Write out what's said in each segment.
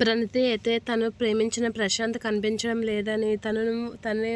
ప్రణతి అయితే తను ప్రేమించిన ప్రశాంత్ కనిపించడం లేదని తనను తనే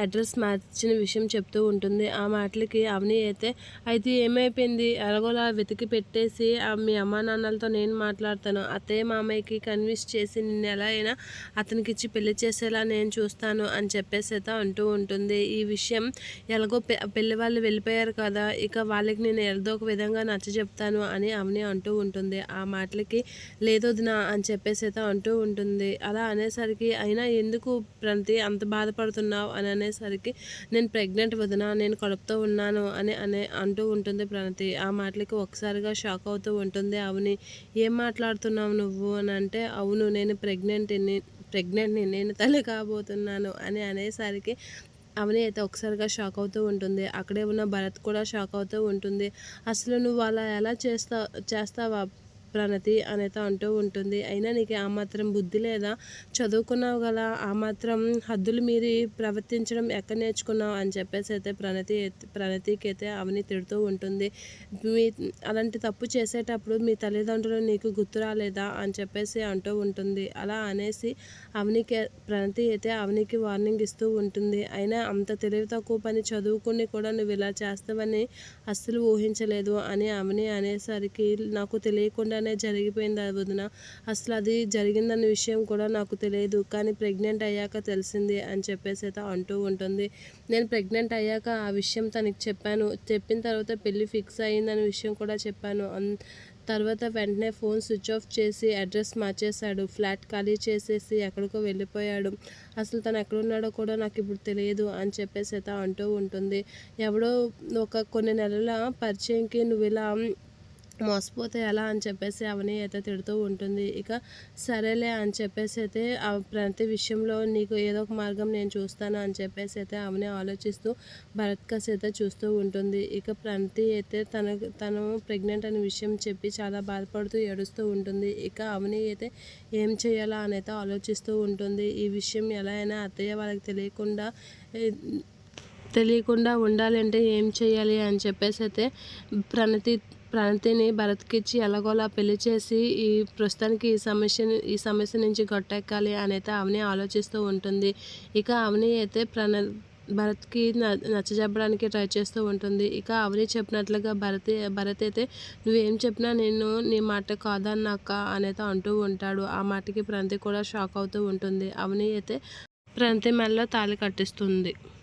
అడ్రస్ మార్చిన విషయం చెప్తూ ఉంటుంది. ఆ మాటలకి అవని అయితే అయితే ఏమైపోయింది? ఎలాగోలా వెతికి పెట్టేసి మీ అమ్మా నాన్నలతో నేను మాట్లాడతాను. అత్తయ్య మామయ్యకి కన్విన్స్ చేసి నిన్ను ఎలా అయినా అతనికి ఇచ్చి పెళ్ళి చేసేలా నేను చూస్తాను అని చెప్పేసి అయితే అంటూ ఉంటుంది. ఈ విషయం ఎలాగో పెళ్ళి వాళ్ళు వెళ్ళిపోయారు కదా ఇక వాళ్ళకి నేను ఏదో ఒక విధంగా నచ్చ చెప్తాను అని అవని అంటూ ఉంటుంది. ఆ మాటలకి లేదొదినా అని చెప్పేసి అయితే అంటూ ఉంటుంది. అలా అనేసరికి అయినా ఎందుకు ప్రంతి అంత బాధపడుతున్నావు అని అనేసరికి నేను ప్రెగ్నెంట్ వదినా నేను కడుపుతో ఉన్నాను అని అనే అంటూ ఉంటుంది ప్రణతి. ఆ మాటలకి ఒకసారిగా షాక్ అవుతూ ఉంటుంది. అవుని ఏం మాట్లాడుతున్నావు నువ్వు అని అంటే అవును నేను ప్రెగ్నెంట్ని ప్రెగ్నెంట్ని నేను తల్లి కాబోతున్నాను అని అనేసరికి అవని అయితే ఒకసారిగా షాక్ అవుతూ ఉంటుంది. అక్కడే ఉన్న భరత్ కూడా షాక్ అవుతూ ఉంటుంది. అసలు నువ్వు అలా ఎలా చేస్తా చేస్తావా ప్రణతి అనేది అంటూ ఉంటుంది. అయినా నీకు ఆ మాత్రం బుద్ధి లేదా? చదువుకున్నావు కదా ఆ మాత్రం హద్దులు మీరి ప్రవర్తించడం ఎక్కడ నేర్చుకున్నావు అని చెప్పేసి అయితే ప్రణతి ప్రణతికి అయితే అవని తిడుతూ ఉంటుంది. మీ అలాంటి తప్పు చేసేటప్పుడు మీ తల్లిదండ్రులు నీకు గుర్తు రాలేదా అని చెప్పేసి అంటూ ఉంటుంది. అలా అనేసి అవనికి ప్రణతి అయితే అవనికి వార్నింగ్ ఇస్తూ ఉంటుంది. అయినా అంత తెలివి తక్కువ పని చదువుకుని కూడా నువ్వు ఇలా చేస్తావని అస్సలు ఊహించలేదు అని అవని అనేసరికి నాకు తెలియకుండా అలానే జరిగిపోయింది ఆ వదిన. అసలు అది జరిగిందన్న విషయం కూడా నాకు తెలియదు. కానీ ప్రెగ్నెంట్ అయ్యాక తెలిసింది అని చెప్పేసి అయితే అంటూ ఉంటుంది. నేను ప్రెగ్నెంట్ అయ్యాక ఆ విషయం తనకి చెప్పాను. చెప్పిన తర్వాత పెళ్ళి ఫిక్స్ అయ్యిందనే విషయం కూడా చెప్పాను. తర్వాత వెంటనే ఫోన్ స్విచ్ ఆఫ్ చేసి అడ్రస్ మార్చేశాడు. ఫ్లాట్ ఖాళీ చేసేసి ఎక్కడికో వెళ్ళిపోయాడు. అసలు తను ఎక్కడున్నాడో కూడా నాకు ఇప్పుడు తెలియదు అని చెప్పేసి అయితే అంటూ ఉంటుంది. ఎవడో ఒక కొన్ని నెలల పరిచయంకి నువ్వు ఇలా మోసపోతే ఎలా అని చెప్పేసి అవని అయితే తిడుతూ ఉంటుంది. ఇక సరేలే అని చెప్పేసి అయితే ప్రతి విషయంలో నీకు ఏదో ఒక మార్గం నేను చూస్తాను అని చెప్పేసి అయితే అవని ఆలోచిస్తూ భరత్ అయితే చూస్తూ ఉంటుంది. ఇక ప్రతి అయితే తన తను ప్రెగ్నెంట్ అనే విషయం చెప్పి చాలా బాధపడుతూ ఏడుస్తూ ఉంటుంది. ఇక అవని అయితే ఏం చేయాలా అని అయితే ఆలోచిస్తూ ఉంటుంది. ఈ విషయం ఎలా అయినా అత్తయ్య వాళ్ళకి తెలియకుండా తెలియకుండా ఉండాలంటే ఏం చేయాలి అని చెప్పేసి అయితే ప్రణతి ప్రణతిని భరత్కిచ్చి ఎలాగోలా పెళ్ళి చేసి ఈ ప్రస్తుతానికి ఈ సమస్యని ఈ సమస్య నుంచి గొట్టెక్కాలి అని అయితే అవని ఆలోచిస్తూ ఉంటుంది. ఇక అవని అయితే ప్రణ్ భరత్కి నచ్చజెప్పడానికి ట్రై చేస్తూ ఉంటుంది. ఇక అవని చెప్పినట్లుగా భరత్ భరత్ అయితే నువ్వేం చెప్పినా నేను నీ మాట కాదన్నాక అనేది అంటూ ఉంటాడు. ఆ మాటకి ప్రణతి కూడా షాక్ అవుతూ ఉంటుంది. అవని అయితే ప్రణతి మెల్ల తాళి కట్టిస్తుంది.